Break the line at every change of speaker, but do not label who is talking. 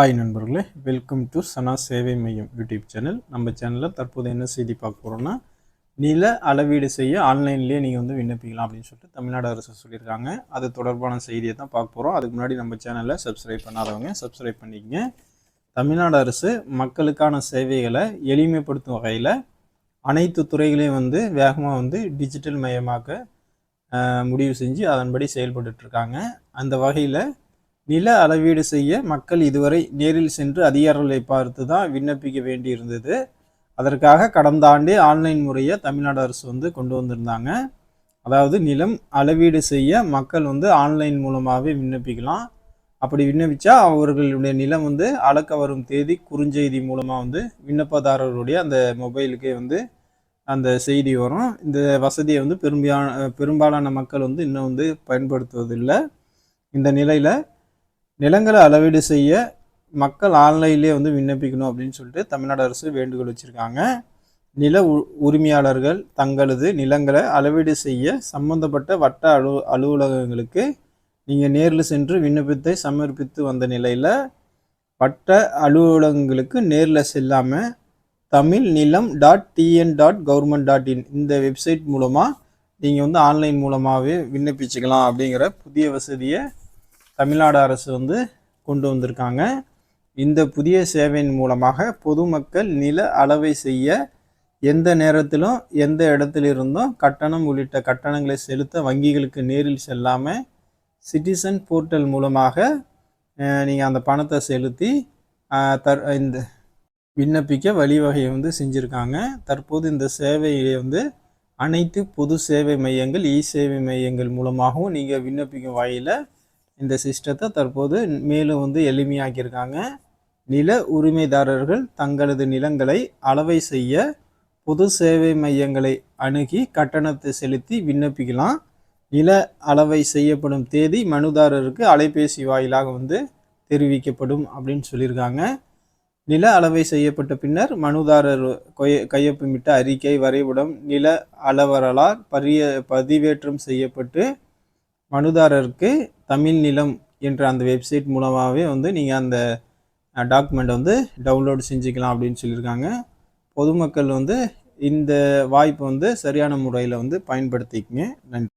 Hi நண்பர்களே welcome to சனா சேவை மையம் யூடியூப் சேனல். நம்ம சேனலில் தற்போது என்ன செய்தி பார்க்க போகிறோம்னா நில அளவீடு செய்ய ஆன்லைன்லேயே நீங்கள் வந்து விண்ணப்பிக்கலாம் அப்படின்னு சொல்லிட்டு தமிழ்நாடு அரசு சொல்லியிருக்காங்க. அது தொடர்பான செய்தியை தான் பார்க்க போகிறோம் அதுக்கு முன்னாடி நம்ம சேனலை சப்ஸ்கிரைப் பண்ணாதவங்க சப்ஸ்கிரைப் பண்ணிக்கங்க. தமிழ்நாடு அரசு மக்களுக்கான சேவைகளை எளிமைப்படுத்தும் வகையில் அனைத்து துறைகளையும் வந்து வேகமாக வந்து டிஜிட்டல் மயமாக்க முடிவு செஞ்சு அதன்படி செயல்பட்டுருக்காங்க அந்த வகையில் நில அளவீடு செய்ய மக்கள் இதுவரை நேரில் சென்று அதிகாரிகளை பார்த்து தான் விண்ணப்பிக்க வேண்டியிருந்தது. அதற்காக கடந்த ஆண்டே ஆன்லைன் முறையை தமிழ்நாடு அரசு வந்து கொண்டு வந்திருந்தாங்க. அதாவது நிலம் அளவீடு செய்ய மக்கள் வந்து ஆன்லைன் மூலமாகவே விண்ணப்பிக்கலாம். அப்படி விண்ணப்பிச்சா அவர்களுடைய நிலம் வந்து அளக்க வரும் தேதி குறுஞ்செய்தி மூலமாக வந்து விண்ணப்பதாரருடைய அந்த மொபைலுக்கே வந்து அந்த செய்தி வரும். இந்த வசதியை வந்து பெரும்பாலான பெரும்பாலான மக்கள் வந்து இன்னும் வந்து பயன்படுத்துவதில்லை. இந்த நிலையில் நிலங்களை அளவீடு செய்ய மக்கள் ஆன்லைன்லேயே வந்து விண்ணப்பிக்கணும் அப்படின்னு சொல்லிட்டு தமிழ்நாடு அரசு வேண்டுகோள் வச்சுருக்காங்க. நில உ உரிமையாளர்கள் தங்களது நிலங்களை அளவீடு செய்ய சம்பந்தப்பட்ட வட்ட அலு அலுவலகங்களுக்கு நீங்கள் நேரில் சென்று விண்ணப்பத்தை சமர்ப்பித்து வந்த நிலையில் வட்ட அலுவலகங்களுக்கு நேரில் செல்லாமல் Tamil Nilam dot TN dot government dot in இந்த வெப்சைட் மூலமாக நீங்கள் வந்து ஆன்லைன் மூலமாகவே விண்ணப்பிச்சுக்கலாம் அப்படிங்கிற புதிய வசதியை தமிழ்நாடு அரசு வந்து கொண்டு வந்திருக்காங்க. இந்த புதிய சேவையின் மூலமாக பொதுமக்கள் நில அளவை செய்ய எந்த நேரத்திலும் எந்த இடத்திலிருந்தும் கட்டணம் உள்ளிட்ட கட்டணங்களை செலுத்த வங்கிகளுக்கு நேரில் செல்லாமல் சிட்டிசன் போர்ட்டல் மூலமாக நீங்கள் அந்த பணத்தை செலுத்தி தர் இந்த விண்ணப்பிக்க வழிவகையை வந்து செஞ்சுருக்காங்க. தற்போது இந்த சேவையை வந்து அனைத்து பொது சேவை மையங்கள் இ சேவை மையங்கள் மூலமாகவும் நீங்கள் விண்ணப்பிக்கும் வகையில் இந்த சிஸ்டத்தை தற்போது மேலும் வந்து எளிமையாக்கியிருக்காங்க. நில உரிமைதாரர்கள் தங்களது நிலங்களை அளவை செய்ய பொது சேவை மையங்களை அணுகி கட்டணத்தை செலுத்தி விண்ணப்பிக்கலாம். நில அளவை செய்யப்படும் தேதி மனுதாரருக்கு அலைபேசி வாயிலாக வந்து தெரிவிக்கப்படும் அப்படின்னு சொல்லியிருக்காங்க. நில அளவை செய்யப்பட்ட பின்னர் மனுதாரர் கையொப்பமிட்ட அறிக்கை வரைபடம் நில அளவரலால் பரிய பதிவேற்றம் செய்யப்பட்டு மனுதாரருக்கு தமிழ் நிலம் என்ற அந்த வெப்சைட் மூலமாகவே வந்து நீங்கள் அந்த டாக்குமெண்ட் வந்து டவுன்லோடு செஞ்சுக்கலாம் அப்படின்னு சொல்லியிருக்காங்க. பொதுமக்கள் வந்து இந்த வாய்ப்பை வந்து சரியான முறையில் வந்து பயன்படுத்திக்கங்க. நன்றி.